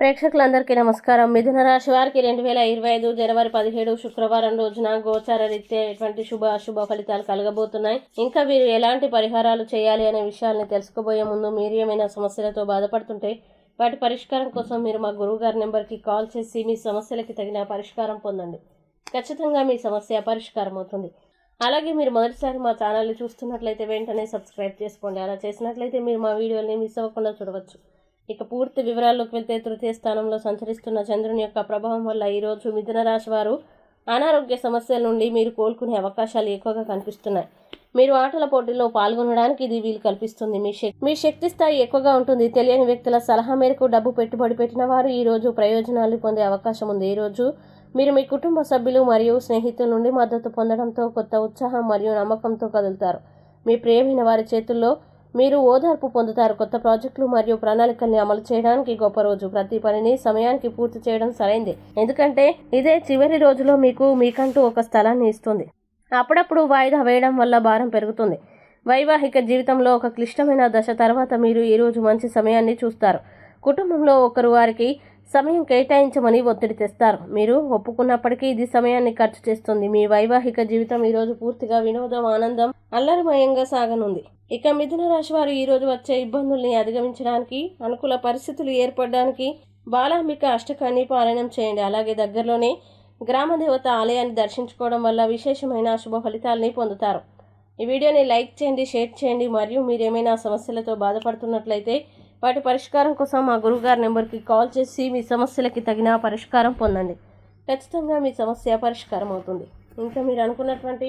ప్రేక్షకులందరికీ నమస్కారం. మిథున రాశి వారికి రెండు వేల ఇరవై ఐదు జనవరి పదిహేడు శుక్రవారం రోజున గోచార రీత్యా ఎటువంటి శుభ అశుభ ఫలితాలు కలగబోతున్నాయి? ఇంకా వీరు ఎలాంటి పరిహారాలు చేయాలి అనే విషయాల్ని తెలుసుకోబోయే ముందు మీరు ఏమైనా సమస్యలతో బాధపడుతుంటే వాటి పరిష్కారం కోసం మీరు మా గురువు గారి నెంబర్కి కాల్ చేసి మీ సమస్యలకి తగిన పరిష్కారం పొందండి. ఖచ్చితంగా మీ సమస్య పరిష్కారం అవుతుంది. అలాగే మీరు మొదటిసారి మా ఛానల్ని చూస్తున్నట్లయితే వెంటనే సబ్స్క్రైబ్ చేసుకోండి. అలా చేసినట్లయితే మీరు మా వీడియోని మిస్ అవ్వకుండా చూడవచ్చు. ఇక పూర్తి వివరాల్లోకి వెళ్తే తృతీయ స్థానంలో సంచరిస్తున్న చంద్రుని యొక్క ప్రభావం వల్ల ఈరోజు మిథున రాశి వారు అనారోగ్య సమస్యల నుండి మీరు కోలుకునే అవకాశాలు ఎక్కువగా కనిపిస్తున్నాయి. మీరు ఆటల పోటీల్లో పాల్గొనడానికి ఇది వీలు కల్పిస్తుంది. మీ శక్తి మీ శక్తి స్థాయి ఎక్కువగా ఉంటుంది. తెలియని వ్యక్తుల సలహా మేరకు డబ్బు పెట్టుబడి పెట్టిన వారు ఈరోజు ప్రయోజనాలు పొందే అవకాశం ఉంది. ఈరోజు మీరు మీ కుటుంబ సభ్యులు మరియు స్నేహితుల నుండి మద్దతు పొందడంతో కొత్త ఉత్సాహం మరియు నమ్మకంతో కదులుతారు. మీ ప్రేమైన వారి చేతుల్లో మీరు ఓదార్పు పొందుతారు. కొత్త ప్రాజెక్టులు మరియు ప్రణాళికల్ని అమలు చేయడానికి గొప్ప రోజు. ప్రతి పనిని సమయానికి పూర్తి చేయడం సరైంది. ఎందుకంటే ఇదే చివరి రోజులో మీకు మీకంటూ ఒక స్థలాన్ని ఇస్తుంది. అప్పుడప్పుడు వాయిదా వేయడం వల్ల భారం పెరుగుతుంది. వైవాహిక జీవితంలో ఒక క్లిష్టమైన దశ తర్వాత మీరు ఈరోజు మంచి సమయాన్ని చూస్తారు. కుటుంబంలో ఒకరు వారికి సమయం కేటాయించమని ఒత్తిడి తెస్తారు. మీరు ఒప్పుకున్నప్పటికీ ఇది సమయాన్ని ఖర్చు చేస్తుంది. మీ వైవాహిక జీవితం ఈరోజు పూర్తిగా వినోదం ఆనందం అల్లరిమయంగా సాగనుంది. ఇక మిథున రాశి వారు ఈరోజు వచ్చే ఇబ్బందుల్ని అధిగమించడానికి అనుకూల పరిస్థితులు ఏర్పడడానికి బాలాంబిక అష్టకాన్ని పాలనం చేయండి. అలాగే దగ్గరలోనే గ్రామ దేవత ఆలయాన్ని దర్శించుకోవడం వల్ల విశేషమైన శుభ ఫలితాలని పొందుతారు. ఈ వీడియోని లైక్ చేయండి షేర్ చేయండి. మరియు మీరు ఏమైనా సమస్యలతో బాధపడుతున్నట్లయితే వాటి పరిష్కారం కోసం మా గురువుగారి నెంబర్కి కాల్ చేసి మీ సమస్యలకి తగిన పరిష్కారం పొందండి. ఖచ్చితంగా మీ సమస్య పరిష్కారం అవుతుంది ఇంకా మీరు అనుకున్నటువంటి